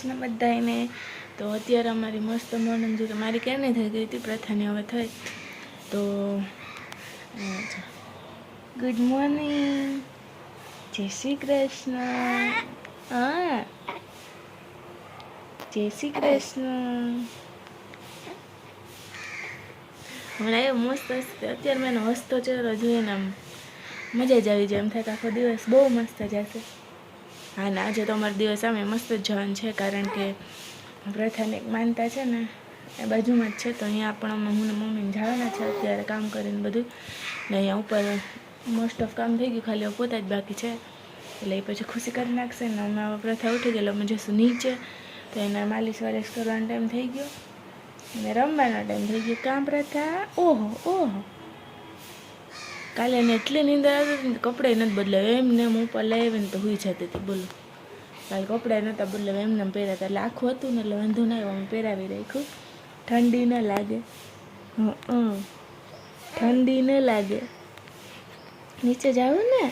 કૃષ્ણ બધાને તો અત્યારે અમારી મસ્ત મોર્નિંગ જો મારી ક્યારની થઈ ગઈ હતી? પ્રથાની હવે થઈ. તો ગુડ મોર્નિંગ જય શ્રી કૃષ્ણ. હા. જય શ્રી કૃષ્ણ. હમણાં એ મસ્ત અત્યારે મેં હસતો ચહેરો જોઈને આમ મજા જ આવી જાય એમ થાય કે આખો દિવસ બહુ મસ્ત જશે હા, ને આજે તો અમારો દિવસ અમે મસ્ત જવાનું છે, કારણ કે પ્રથાને એક માનતા છે ને, એ બાજુમાં જ છે. તો અહીંયા પણ હું મમ્મીને જવાના છે, અત્યારે કામ કરીને બધું. ને અહીંયા ઉપર મોસ્ટ ઓફ કામ થઈ ગયું, ખાલી પોતા જ બાકી છે. એટલે એ પછી ખુશી કરી નાખશે ને, અમે પ્રથા ઉઠી ગયેલો, અમે જઈશું નીચે. તો એને માલિશ વાલિશ કરવાનો ટાઈમ થઈ ગયો. અને રમવાનો ટાઈમ થઈ ગયો. કામ પ્રથા, ઓહો ઓહો. કાલે એને એટલી નીંદર આવતી હતી ને કપડાં નથી બદલાવ્યા. એમને એમ ઉપર લાવીને તો હુઈ જતી હતી, બોલો. કાલે કપડા નહોતા બદલાવ્યા, એમને એમ પહેર્યા હતા. એટલે આખું હતું ને એટલે વાંધો ના આવ્યો પહેરાવી રાખ્યું. ઠંડી ન લાગે. હં ઠંડી ન લાગે. નીચે જાવ ને.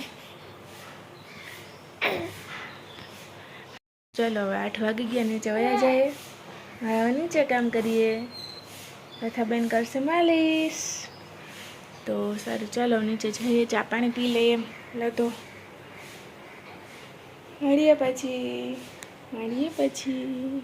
ચલો હવે આઠ વાગી ગયા, નીચે વયા જાય હવે નીચે કામ કરીએ. તથા બેન કરશે માલિશ. તો સારું ચાલો નીચે જઈએ ચા પાણી પી લઈએ. લતો મળીએ પછી. મળીએ પછી.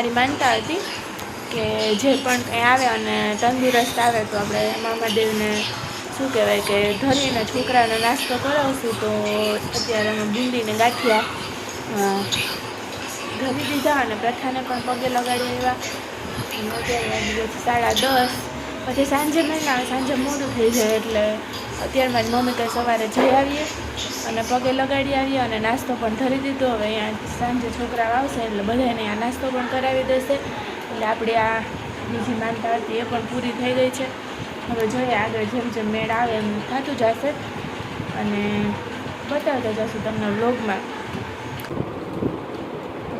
મારી માનતા હતી કે જે પણ કંઈ આવે અને તંદુરસ્ત આવે તો આપણે મામાદેવને શું કહેવાય કે ધરીને છોકરાને નાસ્તો કરાવશું તો અત્યારે અમે બુંદીને ગાંઠિયા ધરી દીધા અને પ્રથાને પણ પગે લગાડી એવા અત્યારે સાડા દસ પછી સાંજે નહીં આવે, સાંજે મોડું થઈ જાય એટલે અત્યારમાં જ મમ્મી કહે સવારે જઈ આવીએ અને પગે લગાડી આવીએ અને નાસ્તો પણ ધરી દીધો. હવે અહીંયા સાંજે છોકરાઓ આવશે એટલે બધાને અહીંયા નાસ્તો પણ કરાવી દેશે. એટલે આપણી આ બીજી માનતા હતી એ પણ પૂરી થઈ ગઈ છે. હવે જોઈએ આગળ જેમ જેમ મેળ આવે એમ થતું જશે. અને બતાવતા જશું તમને વ્લોગમાં.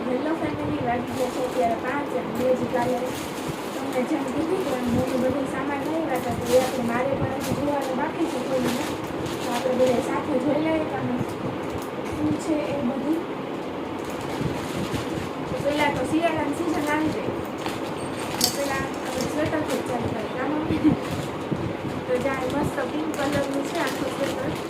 હેલો ફેમિલી વાગી જશે ત્યારે પાંચ બે જ કાલે મેં જેમ કીધું કે હું બધું સામાન હતા તો એ આપણે મારે પણ બાકી છે તો આપણે બધા સાથે જોઈ લઈએ અને શું છે એ બધું પહેલાં તો શિયાળાની સિઝન આવી પહેલાં આપણે સ્વેટર ખૂબ ચાલુ તો જ્યાં, મસ્ત પિંક કલરનું છે આખું સ્વેટર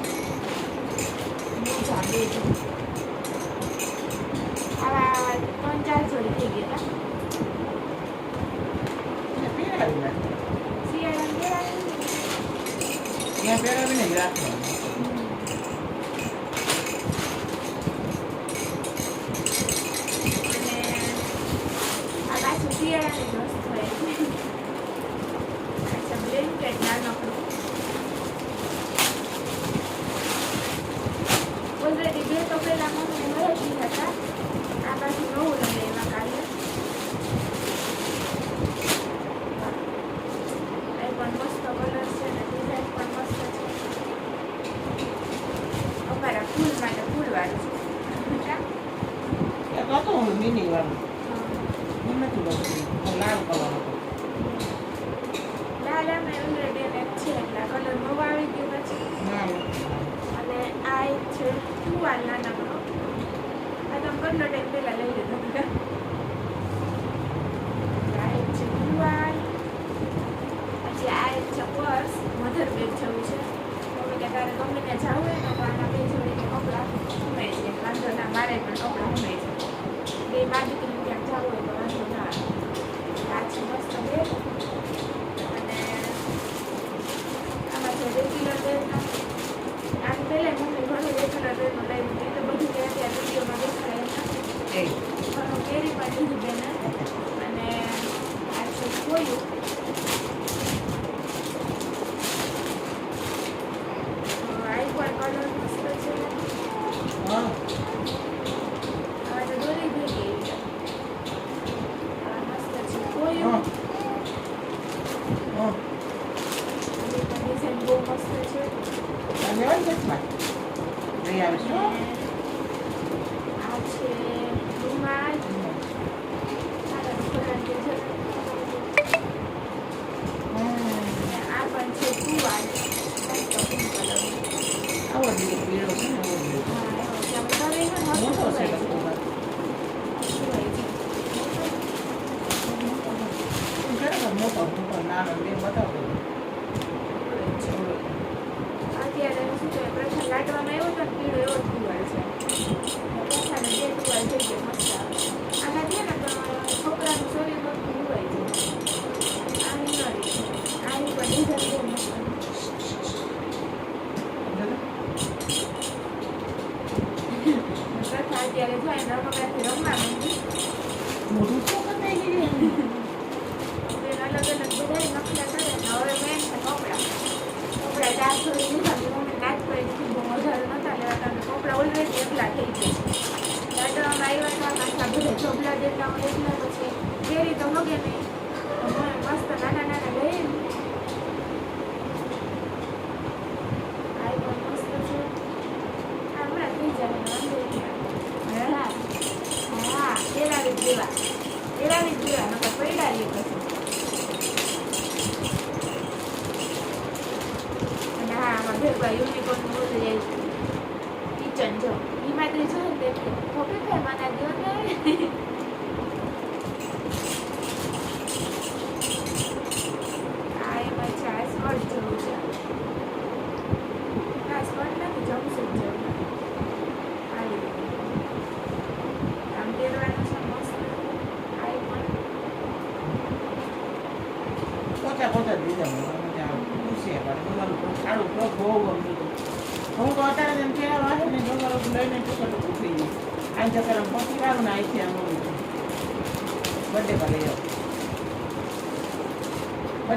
જાગે છે આવા ત્રણ ચાર જોડી થઈ ગયા હતા શિયાળા નહીં રાખવાનું 我这个没有。થોડી દિવસ નાચ પડી બહુ વધારે નહોતા લેવા કારણે કપડાં ઓલરેડી થઈ ગયા લાડવામાં આવ્યા હતા પાછા બધા ચોબલા દેતા એકલા પછી તો મગે નહીં મસ્ત નાના નાના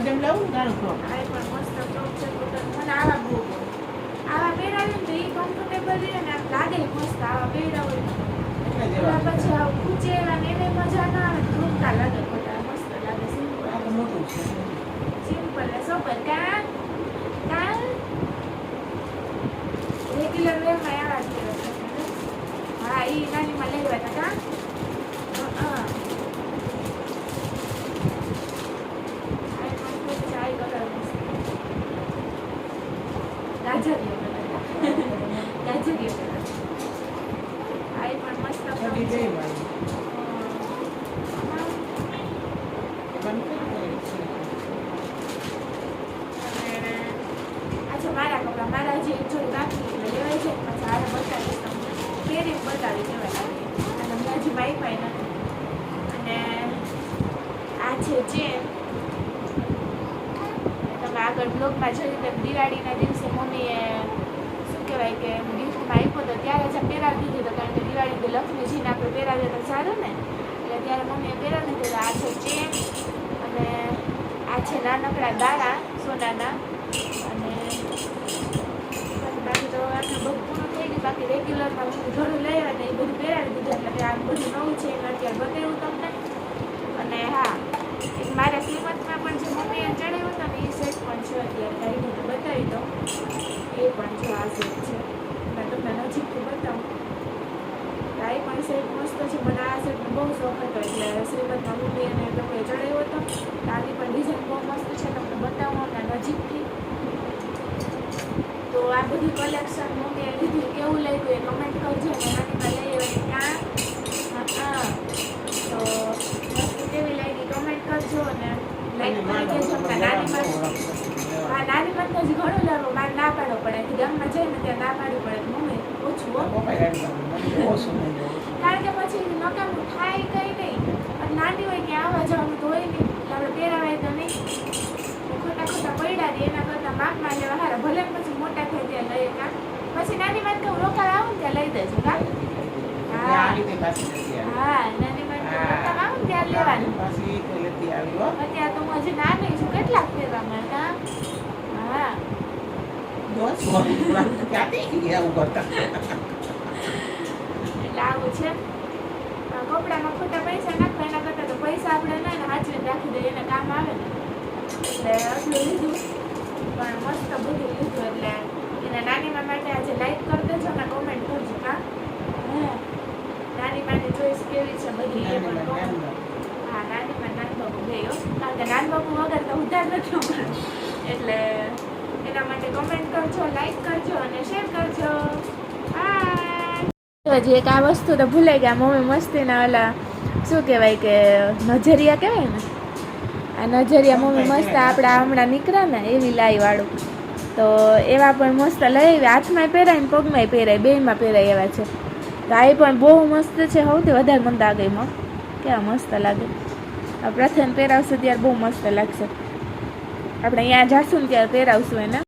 માં લાવું તારું ફ્રોક આવા પહેરાવીને તો એ કમ્ફર્ટેબલ રહે ને લાગે મસ્ત આવા પહેરાવે પછી આવું ખૂંચે એવા ને એને મજા ના આવે ધૂમતા લાગે ખોટા મસ્ત લાગે સિમ્પલ મોટું છે. સિમ્પલ ને સોબર કા કા રેગ્યુલર વેરમાં આવા જ હા એ નાનીમાં લેવા હતા કા હા આ એ પણ ખૂબ છે, આ એ કલર મસ્ત ગાજરીયો કલર ગાજરીયો કલર આ એ પણ મસ્ત છડી છે ગઈ મારી આમાં બંધ કરી દે. અને આ છે મારા કપડાં, મારા જે જોડી બાકી એટલે લેવાય છે, પછી હારે બતાવીશ તમને. પહેરીને બતાવી દેવાય અને હમણાં હજી વાઈફાઈ નથી અને આ છે ચેન તમે આગળ બ્લોગમાં જોયું તેમ દિવાળીના દિવસે મમ્મીએ, શું કહેવાય કે ગિફ્ટમાં આપ્યો તો ત્યારે જ પહેરાવી દીધું હતું, કારણ કે દિવાળી તો લક્ષ્મીજીને આપણે પહેરાવીએ તો સારું ને. એટલે ત્યારે મમ્મીએ પહેરાવી દીધો. આ છે ચેન અને આ છે નાનકડા દાણા, સોનાના. બાકી રેગ્યુલરમાં હું ઘણું લઈ આવે ને એ બધું પહેરાવી દીધું. એટલે આ બધું નવું છે, એને અત્યારે બતાવ્યું તમને. અને હા મારા શ્રીમતમાં પણ જે મમ્મીએ ચડાવ્યો હતો ને, એ સેટ પણ છે અત્યારે કાઢીને બતાવી દઉં. એ પણ જો આ સેટ છે. મેં તમને નજીકથી બતાવું. આ પણ સેટ મસ્ત છે, મને આ સેટનો બહુ શોખ હતો. એટલે શ્રીમંતમાં મમ્મી અને તમે ચડાવ્યો હતો. આની પણ ડિઝાઇન બહુ મસ્ત છે, તમને બતાવું હમણાં નજીકથી. તો આ બધું કલેક્શન મમ્મીએ લીધું કેવું લાગ્યું એ કમેન્ટ કરજો અને નાનીમાં લઈ આવી ક્યાં હા હા તો વસ્તુ કેવી લાગી કમેન્ટ કરજો અને લાઈક કરી દેજો હમણાં નાનીમાં હા નાની માં તો હજી ઘણું લાવો મારે ના પાડવો પડે કે ગામમાં જાય ને ત્યાં ના પાડવું પડે કે મમ્મી ઓછું હો પપ્પાએ ગાડી પાડી. મને ઓછું નહીં બહુ. કારણ કે પછી નકામું થાય કઈ નહીં અને નાની હોય ત્યાં આવવા જવાનું તો હોય નહીં એટલે આપણે પહેરાવાય તો નહીં તો ખોટા ખોટા પડ્યા રહે એના કરતાં માપમાં લેવા હારા ભલે પછી મોટા થાય ત્યાં લઈએ કા પછી નાની માં કહું રોકાણ આવું ત્યાં લઈ દેજો કા. હા. નાની કહું રોકાણ આવું ત્યાં લેવાનું. અત્યારે તો હું હજી નાની છું કેટલાક ફેરવા મળે હા? વાત આવું છે. કપડામાં ખોટા પૈસા નાખવા એના કરતાં તો પૈસા આપણે ના ને હાચવીને રાખી દઈએ એને કામ આવે ને. એટલે આટલું લીધું. પણ મસ્ત બધું લીધું એટલે એના નાનીમાં માટે આજે લાઈક કરી દેજો અને કોમેન્ટ કરજો હા? હે. નાની માની ચોઈસ કેવી છે બધી એ પણ. હા નાનીમાં નાનબાબુ ગયો કારણ કે નાનબાબુ વગર તો ઉધાર નથી એટલે એના માટે કોમેન્ટ કરજો લાઈક કરજો અને શેર કરજો. હજી એક આ વસ્તુ તો ભૂલાઈ ગયા. મમ્મી મસ્તીના ઓલા શું કહેવાય કે નજરિયા કહેવાય ને? આ નજરિયા મમ્મી મસ્ત આપણા હમણાં નીકળ્યા ને એવી લાઈવાળું તો એવા પણ મસ્ત લઈ હાથમાં પહેરાય ને પગમાંય પહેરાય, બેયમાં પહેરાય એવા છે. તો આ પણ બહુ મસ્ત છે સૌથી વધારે મને આ કેવા મસ્ત લાગે. આ પ્રથમ પહેરાવશું ત્યારે બહુ મસ્ત લાગશે. આપણે અહીંયા જાશું ને ત્યારે પહેરાવશું એને.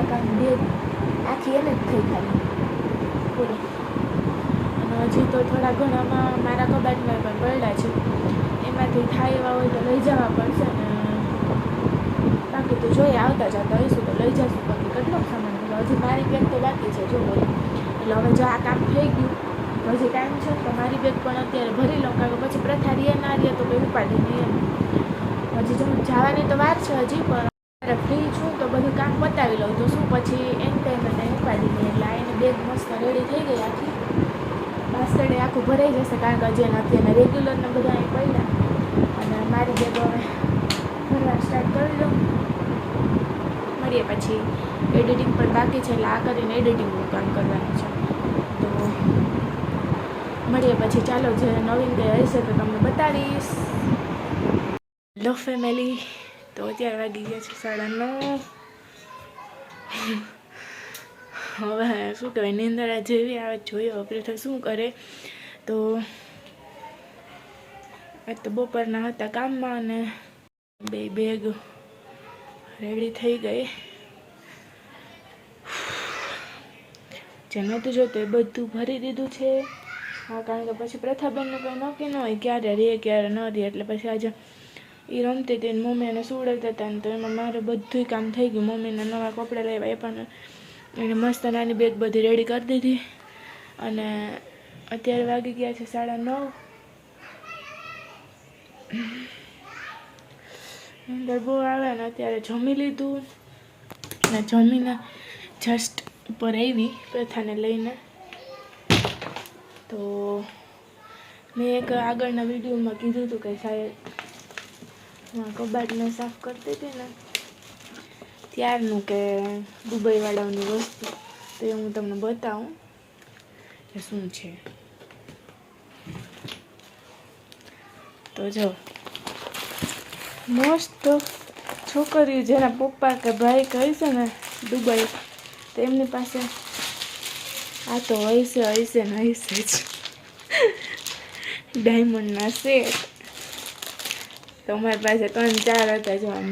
આ કાંઈ બે આખી એને જ થઈ ખાલી. પૂરી અને હજી તો થોડા ઘણામાં મારા કબાટમાં પણ પડ્યા છે. એમાં એમાંથી થાય એવા હોય તો લઈ જવા પડશે ને. બાકી તો જોઈએ આવતા જતા હોઈશું તો લઈ જશું બાકી કેટલો સામાન હજી મારી બેગ તો બાકી છે, જો બોલો. એટલે હવે જો આ કામ થઈ ગયું હજી ટાઈમ છે તો મારી બેગ પણ અત્યારે ભરી લઉં, કારણ કે પછી પ્રથા રિયા ના રીએ તો કંઈ ઉપાડી નહીં એમ. હજી જો જવાની તો વાર છે હજી, પણ અત્યારે ફ્રી છું તો બધું કામ પતાવી લઉં. તો શું પછી એન ટાઈમ અને ઉપાડી નહીં એટલે એની બેગ મસ્ત રેડી થઈ ગઈ આખી. બાસડે આખું ભરાઈ જશે કારણ કે હજી એના અને રેગ્યુલરને બધા અહીં પડ્યા. અને મારી બેગ હવે ભરવા સ્ટાર્ટ કરી દઉં. મળીએ પછી એડિટિંગ પણ બાકી છે, એટલે આ કરીને એડિટિંગનું કામ કરવાનું છે. તો મળીએ પછી. ચાલો, જે નવીન કંઈ હશે તો તમને બતાવીશ. લો ફેમિલી તો અત્યારે વાગી ગયા છે સાડા નવ. હવે શું કહેવાય નિંદર જેવી આવે જોઈએ, ઓપરેટર શું કરે? તો આજ તો બપોરના હતા કામમાં અને બે બેગ રેડી થઈ ગઈ. જે નહોતું જોતું એ બધું ભરી દીધું છે. હા કારણ કે પછી પ્રથાબેનનું કંઈ નક્કી ન હોય, ક્યારે રે, ક્યારે ન રે, એટલે પછી આજે એ રમતી હતી ને મમ્મી એને સુવડાવતા હતા ને તો એમાં મારે બધું કામ થઈ ગયું. મમ્મીને નવા કપડાં લેવા એ પણ એને મસ્ત નાની બેગ બધી રેડી કરી દીધી. અને અત્યારે વાગી ગયા છે સાડા નવ. બહુ આવે ને અત્યારે જમી લીધું ને જમીને જસ્ટ ઉપર આવી પ્રથાને લઈને. તો મેં એક આગળના વિડીયોમાં કીધું હતું કે સાહેબ કબાટને સાફ કરતી હતી ને ત્યારનું કે દુબઈવાળાઓની વસ્તુ, તો એ હું તમને બતાવું કે શું છે. તો જો, મોસ્ટ ઓફ છોકરીઓ જેના પપ્પા કે ભાઈ કહે છે ને દુબઈ, તો એમની પાસે આ તો હશે હશે ને હશે જ. ડાયમંડના સેટ તો અમારી પાસે ત્રણ, ચાર હતા જો આમ.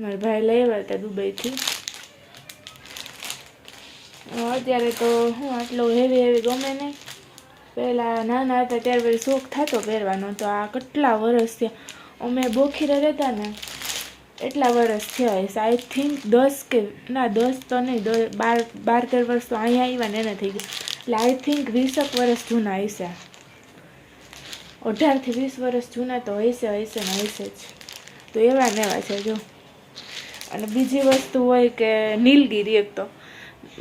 મારા ભાઈ આવ્યા હતા દુબઈથી. અત્યારે તો હું આટલો હેવી હેવી ગમે નહીં. પહેલાં નાના હતા, ત્યારે પછી શોખ થતો પહેરવાનો. તો આ કેટલા વરસ થયા? અમે બોખીરે રહેતા ને, એટલા વરસ થયા હશે આઈ થિંક દસ કે, ના, દસ તો નહીં બાર બાર, તેર વર્ષ તો અહીંયા આવ્યા ને, એને થઈ ગયા. એટલે આઈ થિંક વીસક વર્ષ જૂના હશે. અઢારથી વીસ વર્ષ જૂના તો હશે હશે ને હશે જ તો એવા ને એવા છે જો અને બીજી વસ્તુ હોય કે નીલગીરી એક તો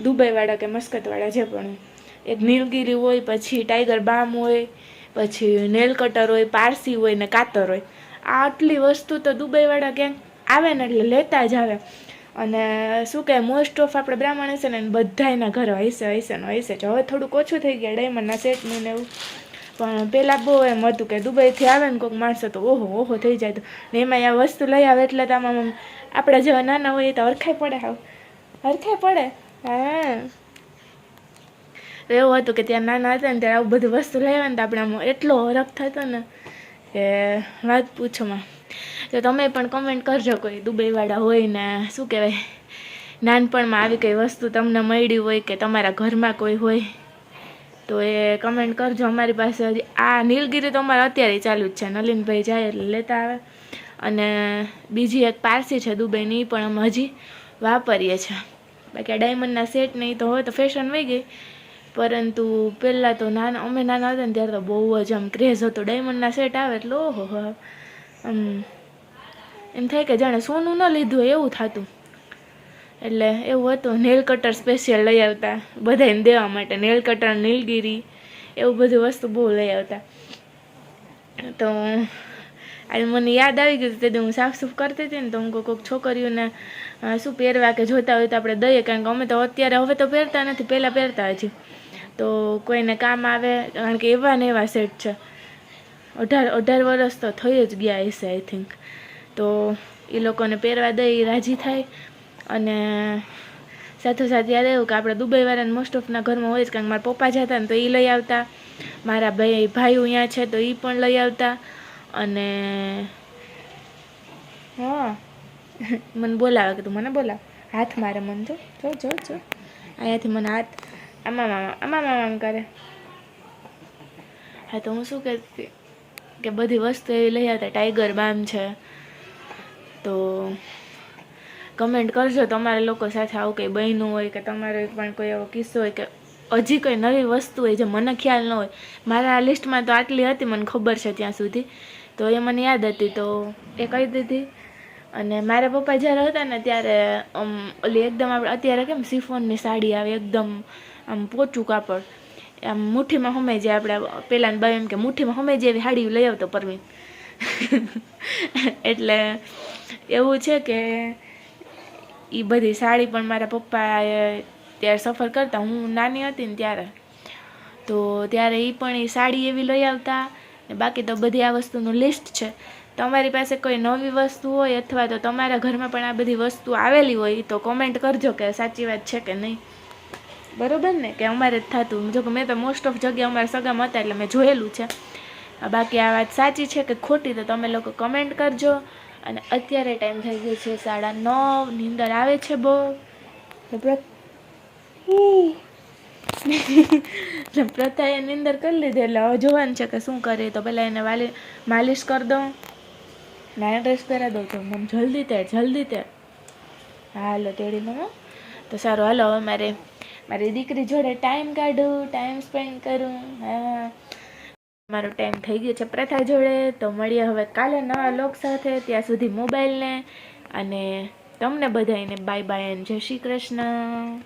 દુબઈવાળા કે મસ્કતવાળા જે પણ. એક નીલગીરી હોય પછી ટાઈગર બામ હોય પછી નેલ કટર હોય પારસી હોય ને કાતર હોય આ આટલી વસ્તુ તો દુબઈવાળા ક્યાંક આવે ને એટલે લેતા જ આવે અને શું કહે મોસ્ટ ઓફ આપણે બ્રાહ્મણ હશે ને બધાયના ઘરે હશે હશે ને હશે જ હવે થોડુંક ઓછું થઈ ગયા ડાયમંડના સેટનું ને એવું પણ પહેલાં બહુ એમ હતું કે દુબઈથી આવે ને કોઈક માણસો તો ઓહો ઓહો થઈ જાય તો. ને એમાં આ વસ્તુ લઈ આવે એટલે તો આમાં આપણા જેવા નાના હોય તો હરખાઈ પડે હાવ. હરખાઈ પડે? હા. એવું હતું કે ત્યાં નાના હતા ને ત્યારે આવું બધું વસ્તુ લઈ આવે ને તો આપણે આમ એટલો હરખ થતો ને કે વાત પૂછોમાં તો તમે પણ કમેન્ટ કરજો કોઈ દુબઈવાળા હોય ને શું કહેવાય? નાનપણમાં આવી કઈ વસ્તુ તમને મળી હોય કે તમારા ઘરમાં કોઈ હોય? તો એ કમેન્ટ કરજો. અમારી પાસે હજી આ નીલગીરી તો અમારે અત્યારે ચાલુ જ છે. નલિનભાઈ જાય એટલે લેતા આવે. અને બીજી એક પારસી છે દુબઈની પણ અમે હજી વાપરીએ છીએ બાકી આ ડાયમંડના સેટ નહીં તો હોય તો ફેશન વહી ગઈ. પરંતુ પહેલાં તો નાના, અમે નાના હતા ને ત્યારે તો બહુ જ આમ ક્રેઝ હતો. ડાયમંડના સેટ આવે એટલે ઓહો આમ એમ થાય કે જાણે સોનું ન લીધું એવું થતું. એટલે એવું હતું નેલ કટર સ્પેશિયલ લઈ આવતા બધાને દેવા માટે. નેલ કટર નીલગીરી, એવું બધું વસ્તુ બહુ લઈ આવતા. તો આજે મને યાદ આવી ગયું તે હું સાફ સૂફ કરતી હતી ને તો હું કોઈક છોકરીઓને શું પહેરવા કે જોતા હોય તો આપણે દઈએ, કારણ કે અમે તો અત્યારે હવે તો પહેરતા નથી, પહેલાં પહેરતા હજી. તો કોઈને કામ આવે, કારણ કે એવા ને એવા સેટ છે. અઢાર અઢાર વર્ષ તો થઈ જ ગયા હશે આઈ થિંક તો એ લોકોને પહેરવા દઈ રાજી થાય. અને સાથે સાથે યાદ આવ્યું કે આપણે દુબઈવાળાને મોસ્ટ ઓફના ઘરમાં હોય જ કારણ કે મારા પપ્પા જતા ને તો એ લઈ આવતા. મારા ભાઈ ભાઈઓ અહીંયા છે તો એ પણ લઈ આવતા. અને હા, મને બોલાવે કે તું મને બોલાવ. હાથ મારે મને જો જો જો જો. અહીંયાથી મને હાથ આમાં મામા આમાં મામા કરે. હા, તો હું શું કહેતી કે બધી વસ્તુ એવી લઈ આવતા. ટાઈગર બામ છે. તો કમેન્ટ કરજો. તમારે લોકો સાથે આવું કંઈ બન્યું હોય કે તમારો પણ કોઈ એવો કિસ્સો હોય કે હજી કોઈ નવી વસ્તુ હોય જે મને ખ્યાલ ન હોય. મારા લિસ્ટમાં તો આટલી હતી, મને ખબર છે ત્યાં સુધી. તો એ મને યાદ હતી, તો એ કહી દીધી. અને મારા પપ્પા જ્યારે હતા ને ત્યારે આમ ઓલી એકદમ આપણે, અત્યારે કેમ સિફોનની સાડી આવે, એકદમ, આમ, પોચું કાપડ. આમ, મુઠ્ઠીમાં હમે જે આપણે પહેલાંના બાય એમ કે મુઠ્ઠીમાં હમે જેવી સાડી લઈ આવતો પરવીન એટલે એવું છે કે એ બધી સાડી પણ મારા પપ્પાએ ત્યારે સફર કરતા, હું નાની હતી ને ત્યારે. તો ત્યારે એ પણ એ સાડી એવી લઈ આવતા ને બાકી તો બધી આ વસ્તુનું લિસ્ટ છે. તમારી પાસે કોઈ નવી વસ્તુ હોય અથવા તો તમારા ઘરમાં પણ આ બધી વસ્તુ આવેલી હોય તો કોમેન્ટ કરજો કે સાચી વાત છે કે નહીં. બરોબર ને? કે અમારે જ થતું. જો કે મેં તો મોસ્ટ ઓફ જગ્યા અમારા સગામાં હતા એટલે મેં જોયેલું છે. બાકી આ વાત સાચી છે કે ખોટી તો તમે લોકો કમેન્ટ કરજો. અને અત્યારે ટાઈમ થઈ ગયો છે સાડા નવ, નીંદર આવે છે બહુ. એટલે પ્રથાએ નીંદર કરી લીધી એટલે હવે જોવાનું છે કે શું કરે. તો પહેલાં એને વાલી, માલિશ કરી દઉં. નાના ડ્રેસ પહેરા દઉં તો મમ જલ્દી તે જલ્દી તે. હાલો, તેડી લઉં તો સારું, હાલો, હવે મારે, મારી દીકરી જોડે ટાઈમ કાઢું ટાઈમ સ્પેન્ડ કરું. હા. મારો ટાઈમ થઈ ગયો છે પ્રથા જોડે, તો મળીએ હવે કાલે નવા લોક સાથે ત્યાં સુધી મોબાઈલને અને તમને બધાને બાય બાય એન જય શ્રી કૃષ્ણ